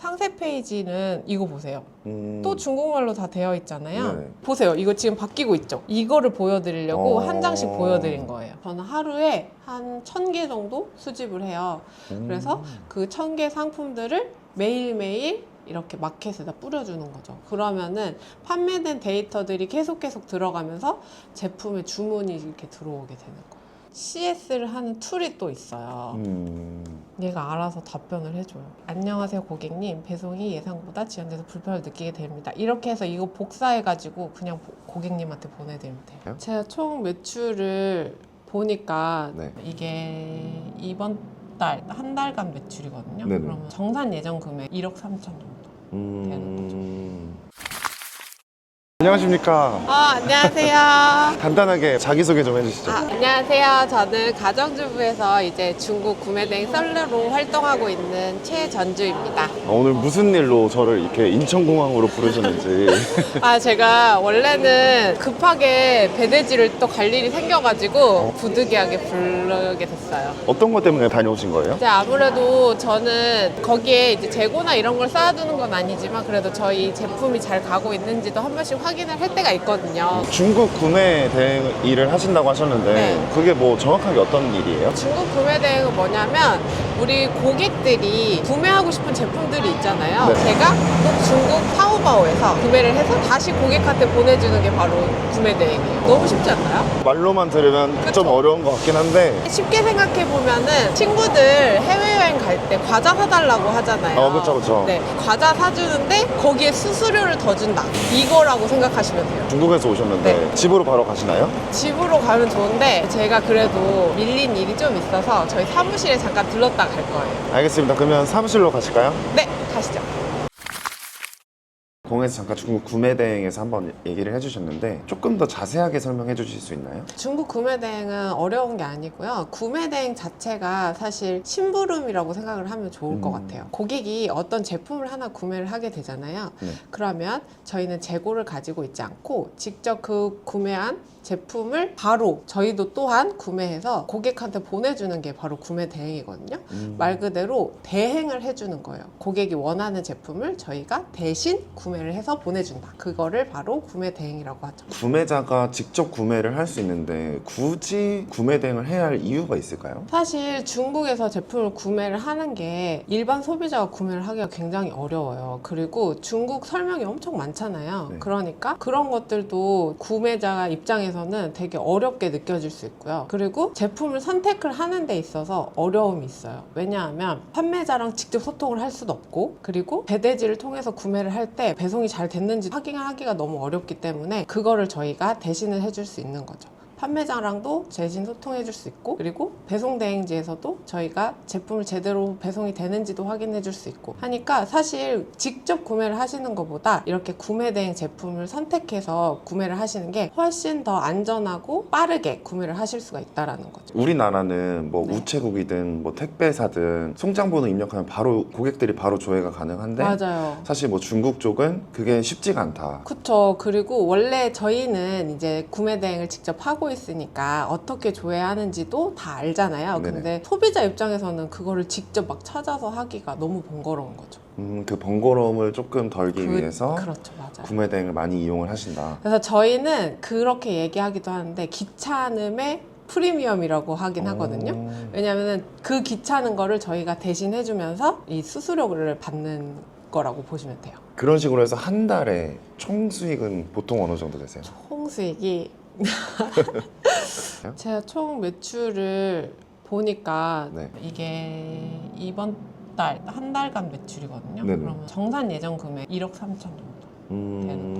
상세 페이지는 이거 보세요. 음. 또 중국말로 다 되어 있잖아요. 네네. 보세요. 이거 지금 바뀌고 있죠. 이거를 보여드리려고 어. 한 장씩 보여드린 거예요. 저는 하루에 한 천 개 정도 수집을 해요. 음. 그래서 그 천 개 상품들을 매일매일 이렇게 마켓에다 뿌려주는 거죠. 그러면은 판매된 데이터들이 계속 계속 들어가면서 제품의 주문이 이렇게 들어오게 되는 거예요. CS를 하는 툴이 또 있어요. 음. 얘가 알아서 답변을 해줘요. 안녕하세요, 고객님. 배송이 예상보다 지연돼서 불편을 느끼게 됩니다. 이렇게 해서 이거 복사해가지고 그냥 보- 고객님한테 보내드리면 돼요. 네? 제가 총 매출을 보니까 네. 이게 이번 달, 한 달간 매출이거든요. 네네. 그러면 정산 예정 금액 1억 3천 정도. 음. 안녕하십니까. 아, 안녕하세요. 간단하게 자기소개 좀 해주시죠. 아, 안녕하세요. 저는 가정주부에서 이제 중국 구매대행 썰러로 활동하고 있는 최전주입니다. 어, 오늘 무슨 일로 저를 이렇게 인천공항으로 부르셨는지. 아, 제가 원래는 급하게 배대지를 또 갈 일이 생겨가지고 부득이하게 부르게 됐어요. 어떤 것 때문에 다녀오신 거예요? 이제 아무래도 저는 거기에 이제 재고나 이런 걸 쌓아두는 건 아니지만 그래도 저희 제품이 잘 가고 있는지도 한 번씩 확 인을 할 때가 있거든요. 중국 구매 대행 일을 하신다고 하셨는데 네. 그게 뭐 정확하게 어떤 일이에요? 중국 구매 대행은 뭐냐면 우리 고객들이 구매하고 싶은 제품들이 있잖아요. 네. 제가 꼭 중국 타오바오에서 구매를 해서 다시 고객한테 보내주는 게 바로 구매 대행이에요. 너무 쉽지 않나요? 말로만 들으면 그쵸. 좀 어려운 것 같긴 한데 쉽게 생각해 보면은 친구들 해외여행 갈 때 과자 사달라고 하잖아요. 어, 그쵸, 그쵸. 네, 과자 사주는데 거기에 수수료를 더 준다. 이거라고 생각 하시면 돼요. 중국에서 오셨는데 네. 집으로 바로 가시나요? 집으로 가면 좋은데 제가 그래도 밀린 일이 좀 있어서 저희 사무실에 잠깐 들렀다 갈 거예요. 알겠습니다. 그러면 사무실로 가실까요? 네, 가시죠. 공에서 잠깐 중국 구매 대행에서 한번 얘기를 해주셨는데 조금 더 자세하게 설명해 주실 수 있나요? 중국 구매 대행은 어려운 게 아니고요. 구매 대행 자체가 사실 심부름이라고 생각을 하면 좋을 것 음. 같아요. 고객이 어떤 제품을 하나 구매를 하게 되잖아요. 네. 그러면 저희는 재고를 가지고 있지 않고 직접 그 구매한 제품을 바로 저희도 또한 구매해서 고객한테 보내주는 게 바로 구매 대행이거든요. 음. 말 그대로 대행을 해주는 거예요. 고객이 원하는 제품을 저희가 대신 구매를 해서 보내준다. 그거를 바로 구매 대행이라고 하죠. 구매자가 직접 구매를 할 수 있는데 굳이 구매 대행을 해야 할 이유가 있을까요? 사실 중국에서 제품을 구매를 하는 게 일반 소비자가 구매를 하기가 굉장히 어려워요. 그리고 중국 설명이 엄청 많잖아요. 네. 그러니까 그런 것들도 구매자 입장에서 는 되게 어렵게 느껴질 수 있고요. 그리고 제품을 선택을 하는 데 있어서 어려움이 있어요. 왜냐하면 판매자랑 직접 소통을 할 수도 없고 그리고 배대지를 통해서 구매를 할 때 배송이 잘 됐는지 확인하기가 너무 어렵기 때문에 그거를 저희가 대신을 해줄 수 있는 거죠. 판매자랑도 대신 소통해 줄 수 있고 그리고 배송 대행지에서도 저희가 제품을 제대로 배송이 되는지도 확인해 줄 수 있고 하니까 사실 직접 구매를 하시는 것보다 이렇게 구매 대행 제품을 선택해서 구매를 하시는 게 훨씬 더 안전하고 빠르게 구매를 하실 수가 있다라는 거죠. 우리나라는 뭐 네. 우체국이든 뭐 택배사든 송장번호 입력하면 바로 고객들이 바로 조회가 가능한데 맞아요. 사실 뭐 중국 쪽은 그게 쉽지가 않다. 그쵸. 그리고 원래 저희는 이제 구매 대행을 직접 하고 있으니까 어떻게 조회하는지도 다 알잖아요. 네네. 근데 소비자 입장에서는 그거를 직접 막 찾아서 하기가 너무 번거로운 거죠. 음, 그 번거로움을 조금 덜기 그- 위해서 그렇죠. 맞아요. 구매 대행을 많이 이용을 하신다. 그래서 저희는 그렇게 얘기하기도 하는데 귀찮음의 프리미엄이라고 하긴 하거든요. 오. 왜냐하면 그 귀찮은 거를 저희가 대신 해주면서 이 수수료를 받는 거라고 보시면 돼요. 그런 식으로 해서 한 달에 총 수익은 보통 어느 정도 되세요? 총 수익이 제가 총 매출을 보니까 네. 이게 이번 달 한 달간 매출이거든요. 네네. 그러면 정산 예정 금액 1억 3천 정도. 음... 그러면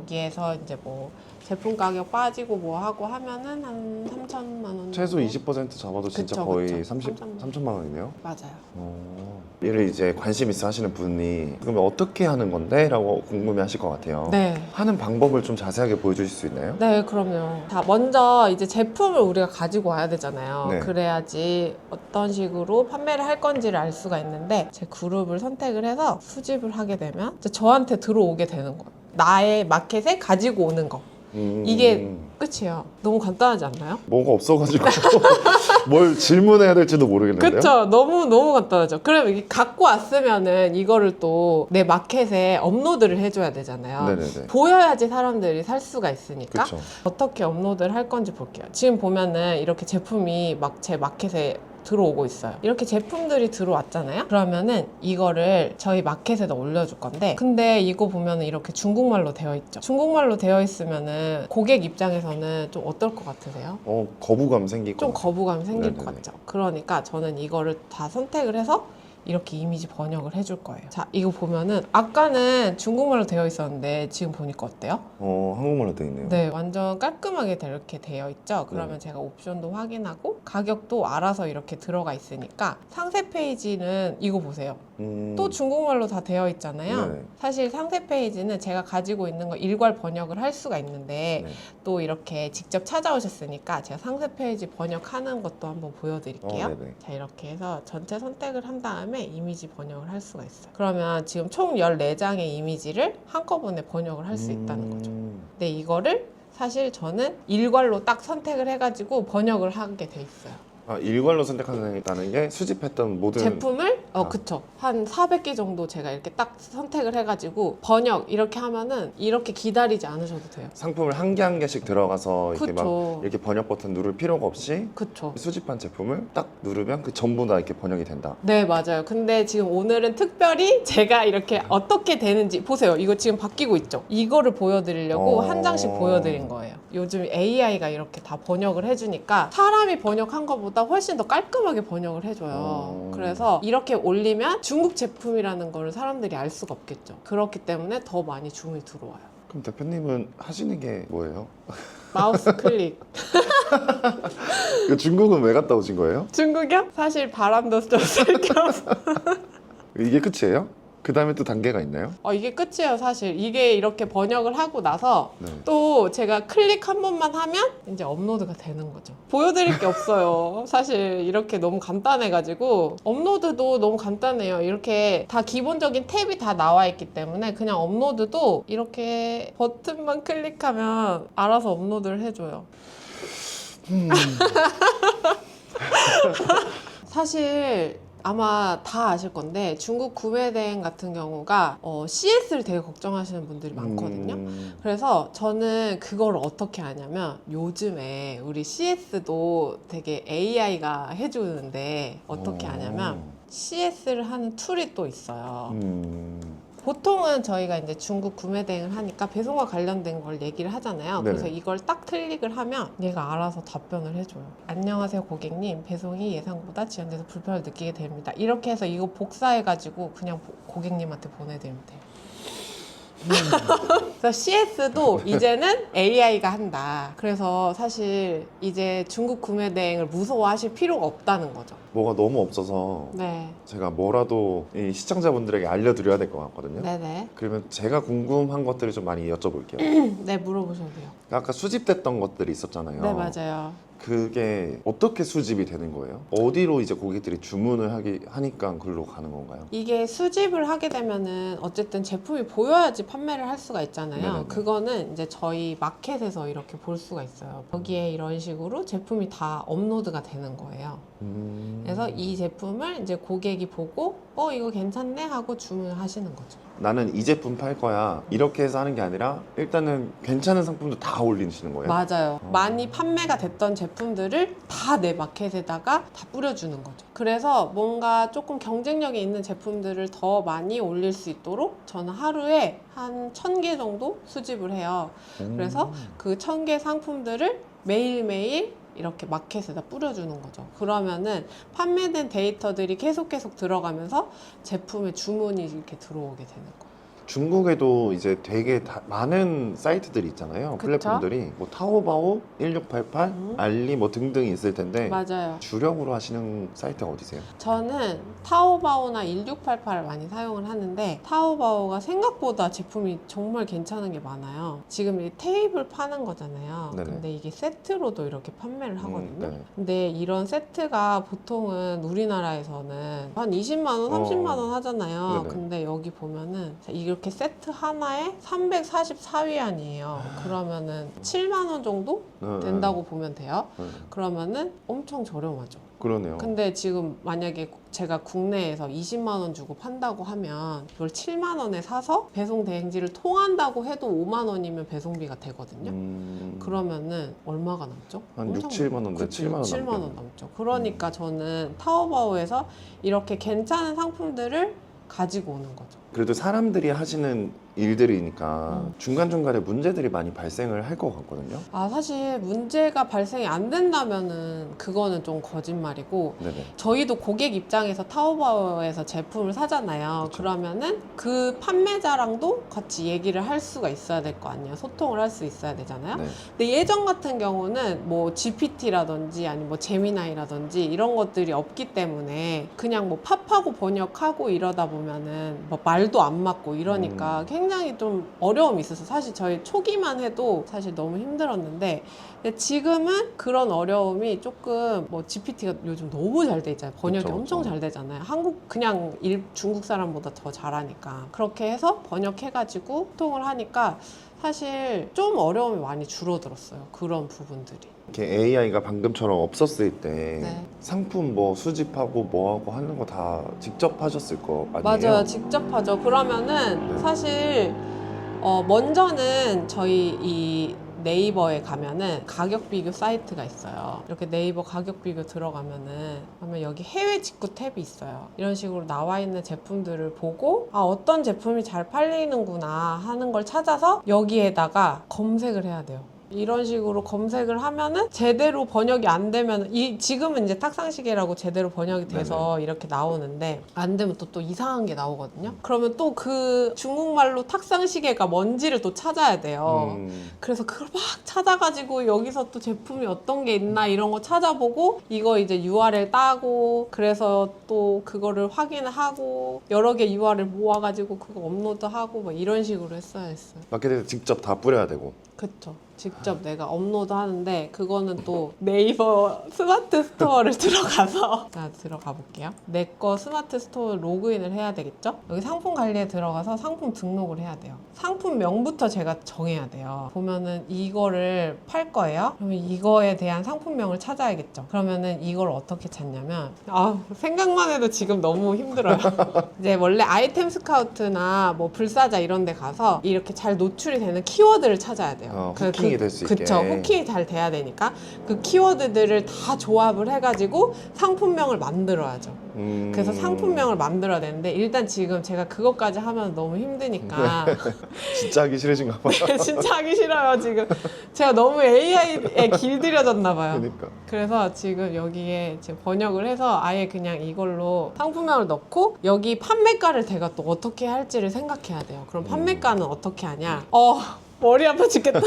여기에서 이제 뭐 제품 가격 빠지고 뭐 하고 하면은 한 3천만 원. 최소 정도? 20% 잡아도 진짜 그쵸, 거의 그쵸. 30, 3천만. 3천만 원이네요. 맞아요. 어, 얘를 이제 관심 있어 하시는 분이 그러면 어떻게 하는 건데? 라고 궁금해 하실 것 같아요. 네. 하는 방법을 좀 자세하게 보여주실 수 있나요? 네, 그럼요. 자, 먼저 이제 제품을 우리가 가지고 와야 되잖아요. 네. 그래야지 어떤 식으로 판매를 할 건지를 알 수가 있는데 제 그룹을 선택을 해서 수집을 하게 되면 이제 저한테 들어오게 되는 거예요. 나의 마켓에 가지고 오는 거. 음, 이게 끝이에요. 너무 간단하지 않나요? 뭐가 없어가지고 뭘 질문해야 될지도 모르겠는데요. 그쵸. 너무, 너무 간단하죠. 그럼 이게 갖고 왔으면은 이거를 또 내 마켓에 업로드를 해줘야 되잖아요. 네네네. 보여야지 사람들이 살 수가 있으니까. 그렇죠. 어떻게 업로드를 할 건지 볼게요. 지금 보면은 이렇게 제품이 막 제 마켓에 들어오고 있어요. 이렇게 제품들이 들어왔잖아요. 그러면은 이거를 저희 마켓에다 올려줄 건데, 근데 이거 보면은 이렇게 중국말로 되어 있죠. 중국말로 되어 있으면은 고객 입장에서는 좀 어떨 것 같으세요? 어 거부감 생기고. 좀 거부감이 생길 것 네네네. 같죠. 그러니까 저는 이거를 다 선택을 해서 이렇게 이미지 번역을 해줄 거예요. 자, 이거 보면은 아까는 중국말로 되어 있었는데 지금 보니까 어때요? 어 한국말로 돼 있네요. 네, 완전 깔끔하게 이렇게 되어 있죠. 그러면 네. 제가 옵션도 확인하고 가격도 알아서 이렇게 들어가 있으니까 상세 페이지는 이거 보세요. 음, 또 중국말로 다 되어 있잖아요. 네네. 사실 상세 페이지는 제가 가지고 있는 거 일괄 번역을 할 수가 있는데 네. 또 이렇게 직접 찾아오셨으니까 제가 상세 페이지 번역하는 것도 한번 보여드릴게요. 어. 자 이렇게 해서 전체 선택을 한 다음에 이미지 번역을 할 수가 있어요. 그러면 지금 총 14장의 이미지를 한꺼번에 번역을 할 수 있다는 거죠. 음, 근데 이거를 사실 저는 일괄로 딱 선택을 해가지고 번역을 하게 돼 있어요. 아 일괄로 선택한다는 게 수집했던 모든 제품을 어 아. 그쵸 한 400개 정도 제가 이렇게 딱 선택을 해가지고 번역 이렇게 하면은 이렇게 기다리지 않으셔도 돼요. 상품을 한 개 한 개씩 들어가서 이렇게 막 그쵸 이렇게 번역 버튼 누를 필요가 없이 그쵸. 수집한 제품을 딱 누르면 그 전부 다 이렇게 번역이 된다. 네 맞아요. 근데 지금 오늘은 특별히 제가 이렇게 어떻게 되는지 보세요. 이거 지금 바뀌고 있죠. 이거를 보여드리려고 어. 한 장씩 보여드린 거예요. 요즘 AI가 이렇게 다 번역을 해주니까 사람이 번역한 것보다 훨씬 더 깔끔하게 번역을 해줘요. 어. 그래서 이렇게 올리면 중국 제품이라는 걸 사람들이 알 수가 없겠죠. 그렇기 때문에 더 많이 주문이 들어와요. 그럼 대표님은 하시는 게 뭐예요? 마우스 클릭. 그 중국은 왜 갔다 오신 거예요? 중국이요? 사실 바람도 좀 쐴겸. 이게 끝이에요? 그 다음에 또 단계가 있나요? 어, 이게 끝이에요, 사실. 이게 이렇게 번역을 하고 나서 네. 또 제가 클릭 한 번만 하면 이제 업로드가 되는 거죠. 보여드릴 게 없어요. 사실 이렇게 너무 간단해가지고 업로드도 너무 간단해요. 이렇게 다 기본적인 탭이 다 나와 있기 때문에 그냥 업로드도 이렇게 버튼만 클릭하면 알아서 업로드를 해줘요. 사실 아마 다 아실 건데 중국 구매 대행 같은 경우가 어, CS를 되게 걱정하시는 분들이 많거든요. 음, 그래서 저는 그걸 어떻게 하냐면 요즘에 우리 CS도 되게 AI가 해주는데 어떻게 어. 하냐면 CS를 하는 툴이 또 있어요. 음, 보통은 저희가 이제 중국 구매 대행을 하니까 배송과 관련된 걸 얘기를 하잖아요. 네네. 그래서 이걸 딱 클릭을 하면 얘가 알아서 답변을 해줘요. 안녕하세요 고객님 배송이 예상보다 지연돼서 불편을 느끼게 됩니다. 이렇게 해서 이거 복사해가지고 그냥 보- 고객님한테 보내드리면 돼요. 그래서 CS도 이제는 AI가 한다. 그래서 사실 이제 중국 구매 대행을 무서워하실 필요가 없다는 거죠. 뭐가 너무 없어서 네, 제가 뭐라도 이 시청자분들에게 알려드려야 될 것 같거든요. 네네. 그러면 제가 궁금한 것들을 좀 많이 여쭤볼게요. 네 물어보셔도 돼요. 아까 수집됐던 것들이 있었잖아요. 네 맞아요. 그게 어떻게 수집이 되는 거예요? 어디로 이제 고객들이 주문을 하기 하니까 글로 가는 건가요? 이게 수집을 하게 되면은 어쨌든 제품이 보여야지 판매를 할 수가 있잖아요. 네네네. 그거는 이제 저희 마켓에서 이렇게 볼 수가 있어요. 여기에 이런 식으로 제품이 다 업로드가 되는 거예요. 음... 그래서 이 제품을 이제 고객이 보고 어 이거 괜찮네 하고 주문을 하시는 거죠. 나는 이 제품 팔 거야 이렇게 해서 하는 게 아니라 일단은 괜찮은 상품도 다 올리시는 거예요? 맞아요. 어. 많이 판매가 됐던 제품들을 다 내 마켓에다가 다 뿌려주는 거죠. 그래서 뭔가 조금 경쟁력이 있는 제품들을 더 많이 올릴 수 있도록 저는 하루에 한 천 개 정도 수집을 해요. 음. 그래서 그 천 개 상품들을 매일매일 이렇게 마켓에다 뿌려주는 거죠. 그러면은 판매된 데이터들이 계속 계속 들어가면서 제품의 주문이 이렇게 들어오게 되는 거예요. 중국에도 이제 되게 다- 많은 사이트들이 있잖아요. 그쵸? 플랫폼들이 뭐 타오바오, 1688, 음. 알리 뭐 등등이 있을 텐데 맞아요. 주력으로 하시는 사이트가 어디세요? 저는 타오바오나 1688을 많이 사용을 하는데 타오바오가 생각보다 제품이 정말 괜찮은 게 많아요. 지금 이 테이블 파는 거잖아요. 네네. 근데 이게 세트로도 이렇게 판매를 하거든요. 음, 네. 근데 이런 세트가 보통은 우리나라에서는 한 20만 원, 30만 원 하잖아요. 네네. 근데 여기 보면은 자, 이걸 이렇게 세트 하나에 344위안이에요. 그러면은 7만 원 정도 네, 된다고 보면 돼요. 네. 그러면은 엄청 저렴하죠. 그러네요. 근데 지금 만약에 제가 국내에서 20만 원 주고 판다고 하면 이걸 7만 원에 사서 배송 대행지를 통한다고 해도 5만 원이면 배송비가 되거든요. 음, 그러면은 얼마가 남죠? 한 엄청 6, 7만 원, 네, 그치, 7만 원 7만 원. 남죠. 그러니까 저는 타오바오에서 이렇게 괜찮은 상품들을 가지고 오는 거죠. 그래도 사람들이 하시는 일들이니까 음. 중간중간에 문제들이 많이 발생을 할 것 같거든요. 아 사실 문제가 발생이 안 된다면은 그거는 좀 거짓말이고 네네. 저희도 고객 입장에서 타오바오에서 제품을 사잖아요. 그쵸. 그러면은그 판매자랑도 같이 얘기를 할 수가 있어야 될 거 아니에요. 소통을 할 수 있어야 되잖아요. 네. 근데 예전 같은 경우는 뭐 GPT라든지 아니면 뭐 제미나이라든지 이런 것들이 없기 때문에 그냥 뭐 팝하고 번역하고 이러다 보면은 뭐 말도 안 맞고 이러니까 굉장히 좀 어려움이 있어서 사실 저희 초기만 해도 사실 너무 힘들었는데 근데 지금은 그런 어려움이 조금 뭐 GPT가 요즘 너무 잘 돼 있잖아요. 번역이 그쵸, 엄청 그쵸. 잘 되잖아요. 한국 그냥 일, 중국 사람보다 더 잘하니까 그렇게 해서 번역해가지고 소통을 하니까 사실 좀 어려움이 많이 줄어들었어요. 그런 부분들이. 이렇게 AI가 방금처럼 없었을 때 네. 상품 뭐 수집하고 뭐하고 하는 거 다 직접 하셨을 거 아니에요? 맞아요. 직접 하죠. 그러면은 네. 사실 어, 먼저는 저희 이 네이버에 가면은 가격 비교 사이트가 있어요. 이렇게 네이버 가격 비교 들어가면은 그러면 여기 해외 직구 탭이 있어요. 이런 식으로 나와 있는 제품들을 보고 아 어떤 제품이 잘 팔리는구나 하는 걸 찾아서 여기에다가 검색을 해야 돼요. 이런 식으로 검색을 하면은 제대로 번역이 안 되면 이 지금은 이제 탁상시계라고 제대로 번역이 돼서 이렇게 나오는데 안 되면 또 또 이상한 게 나오거든요. 그러면 또 그 중국말로 탁상시계가 뭔지를 또 찾아야 돼요. 음, 그래서 그걸 막 찾아가지고 여기서 또 제품이 어떤 게 있나 이런 거 찾아보고 이거 이제 URL 따고 그래서 또 그거를 확인하고 여러 개 URL 모아가지고 그거 업로드하고 막 이런 식으로 했어야 했어요. 마케팅에서 직접 다 뿌려야 되고 그쵸. 직접 내가 업로드 하는데 그거는 또 네이버 스마트 스토어를 들어가서 자 들어가 볼게요. 내 거 스마트 스토어 로그인을 해야 되겠죠? 여기 상품 관리에 들어가서 상품 등록을 해야 돼요. 상품명부터 제가 정해야 돼요. 보면은 이거를 팔 거예요. 그러면 이거에 대한 상품명을 찾아야겠죠. 그러면은 이걸 어떻게 찾냐면 아 생각만 해도 지금 너무 힘들어요. 이제 원래 아이템 스카우트나 뭐 불사자 이런 데 가서 이렇게 잘 노출이 되는 키워드를 찾아야 돼요. 어, 그- 후킹이 그- 될수 있게. 그쵸. 후킹이 잘 돼야 되니까 그 키워드들을 다 조합을 해가지고 상품명을 만들어야죠. 음, 그래서 상품명을 만들어야 되는데 일단 지금 제가 그것까지 하면 너무 힘드니까 진짜 하기 싫으신가 봐요. 진짜 하기 싫어요 지금 제가 너무 AI에 길들여졌나 봐요. 그러니까 그래서 지금 여기에 지금 번역을 해서 아예 그냥 이걸로 상품명을 넣고 여기 판매가를 제가 또 어떻게 할지를 생각해야 돼요. 그럼 음. 판매가는 어떻게 하냐? 어. 머리 아파 죽겠다.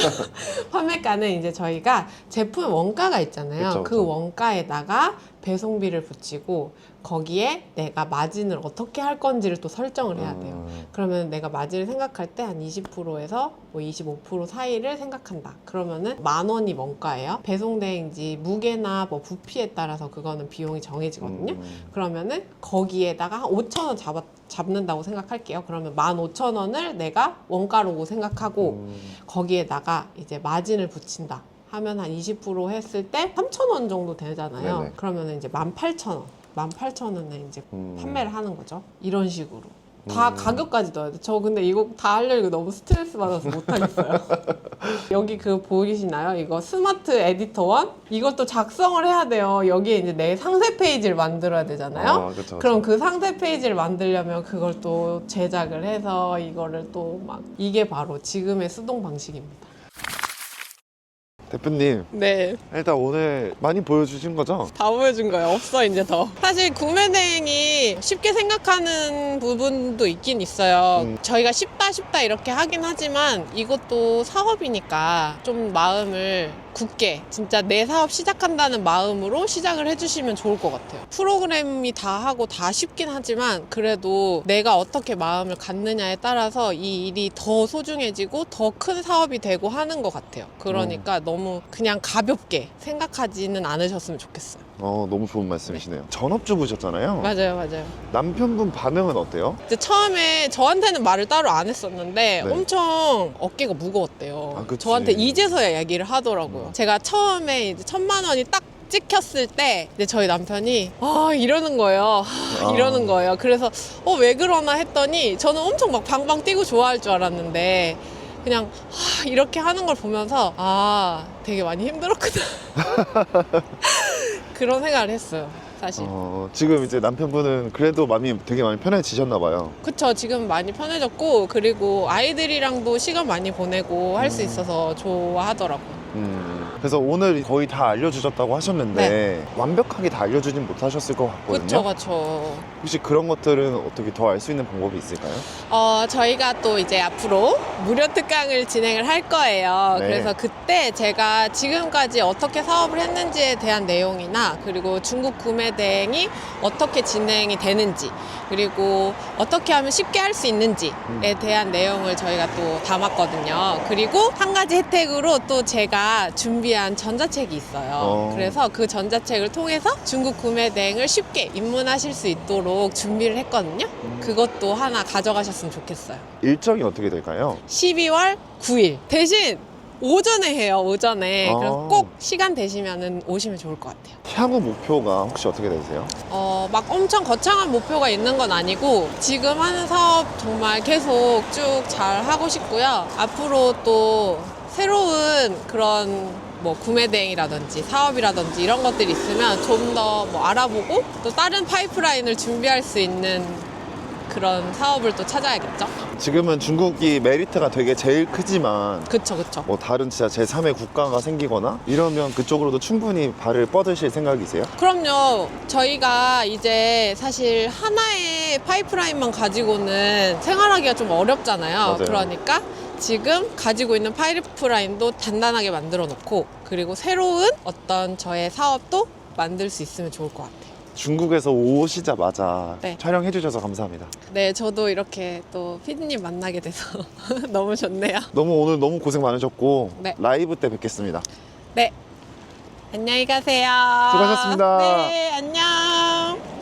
판매가는 이제 저희가 제품 원가가 있잖아요. 그쵸, 그 그쵸. 원가에다가 배송비를 붙이고 거기에 내가 마진을 어떻게 할 건지를 또 설정을 해야 돼요. 음, 그러면 내가 마진을 생각할 때 한 20%에서 뭐 25% 사이를 생각한다. 그러면은 만 원이 원가예요. 배송 대행지 무게나 뭐 부피에 따라서 그거는 비용이 정해지거든요. 음, 그러면은 거기에다가 한 5천 원 잡아, 잡는다고 생각할게요. 그러면 15,000원을 내가 원가로고 생각하고 음, 거기에다가 이제 마진을 붙인다. 하면 한 20% 했을 때 3,000원 정도 되잖아요. 네네. 그러면 이제 18,000원. 18,000원에 이제 음. 판매를 하는 거죠. 이런 식으로. 다 음. 가격까지 넣어야 돼. 저 근데 이거 다 하려고 너무 스트레스 받아서 못하겠어요. 여기 그 보이시나요? 이거 스마트 에디터 원? 이것도 작성을 해야 돼요. 여기에 이제 내 상세 페이지를 만들어야 되잖아요. 아, 그쵸, 그쵸. 그럼 그 상세 페이지를 만들려면 그걸 또 제작을 해서 이거를 또 막 이게 바로 지금의 수동 방식입니다. 대표님 네. 일단 오늘 많이 보여주신 거죠? 다 보여준 거예요. 없어 이제 더. 사실 구매 대행이 쉽게 생각하는 부분도 있긴 있어요. 음. 저희가 쉽다 쉽다 이렇게 하긴 하지만 이것도 사업이니까 좀 마음을 굳게 진짜 내 사업 시작한다는 마음으로 시작을 해주시면 좋을 것 같아요. 프로그램이 다 하고 다 쉽긴 하지만 그래도 내가 어떻게 마음을 갖느냐에 따라서 이 일이 더 소중해지고 더 큰 사업이 되고 하는 것 같아요. 그러니까 너무 그냥 가볍게 생각하지는 않으셨으면 좋겠어요. 어, 너무 좋은 말씀이시네요. 전업주부셨잖아요. 맞아요, 맞아요. 남편분 반응은 어때요? 이제 처음에 저한테는 말을 따로 안 했었는데 네. 엄청 어깨가 무거웠대요. 아, 그치. 저한테 이제서야 얘기를 하더라고요. 음. 제가 처음에 이제 천만 원이 딱 찍혔을 때 이제 저희 남편이 아 이러는 거예요. 아. 이러는 거예요. 그래서 어 왜 그러나 했더니 저는 엄청 막 방방 뛰고 좋아할 줄 알았는데 그냥 하, 이렇게 하는 걸 보면서 아 되게 많이 힘들었구나 그런 생각을 했어요. 사실. 어, 지금 이제 남편분은 그래도 마음이 되게 많이 편해지셨나 봐요. 그쵸 지금 많이 편해졌고 그리고 아이들이랑도 시간 많이 보내고 할수 음. 있어서 좋아하더라고요 음, 그래서 오늘 거의 다 알려주셨다고 하셨는데 완벽하게 다 알려주진 못하셨을 것 같거든요. 그쵸 그쵸 혹시 그런 것들은 어떻게 더 알 수 있는 방법이 있을까요? 어 저희가 또 이제 앞으로 무료 특강을 진행을 할 거예요 네. 그래서 그때 제가 지금까지 어떻게 사업을 했는지에 대한 내용이나 그리고 중국 구매 대행이 어떻게 진행이 되는지 그리고 어떻게 하면 쉽게 할 수 있는지에 음. 대한 내용을 저희가 또 담았거든요 그리고 한 가지 혜택으로 또 제가 준비 한 전자책이 있어요 어. 그래서 그 전자책을 통해서 중국 구매 대행을 쉽게 입문하실 수 있도록 준비를 했거든요 음. 그것도 하나 가져가셨으면 좋겠어요 일정이 어떻게 될까요? 12월 9일 대신 오전에 해요 오전에 아. 그래서 꼭 시간 되시면 오시면 좋을 것 같아요 향후 목표가 혹시 어떻게 되세요? 어, 막 엄청 거창한 목표가 있는 건 아니고 지금 하는 사업 정말 계속 쭉 잘 하고 싶고요. 앞으로 또 새로운 그런 뭐 구매 대행이라든지 사업이라든지 이런 것들이 있으면 좀 더 뭐 알아보고 또 다른 파이프라인을 준비할 수 있는 그런 사업을 또 찾아야겠죠. 지금은 중국이 메리트가 되게 제일 크지만 그쵸, 그쵸. 뭐 다른 진짜 제3의 국가가 생기거나 이러면 그쪽으로도 충분히 발을 뻗으실 생각이세요? 그럼요. 저희가 이제 사실 하나의 파이프라인만 가지고는 생활하기가 좀 어렵잖아요. 맞아요. 그러니까 지금 가지고 있는 파이프라인도 단단하게 만들어 놓고 그리고 새로운 어떤 저의 사업도 만들 수 있으면 좋을 것 같아요. 중국에서 오시자마자 네. 촬영해 주셔서 감사합니다. 네, 저도 이렇게 또 피디님 만나게 돼서 너무 좋네요. 너무 오늘 너무 고생 많으셨고 네. 라이브 때 뵙겠습니다. 네. 안녕히 가세요. 수고하셨습니다. 네, 안녕.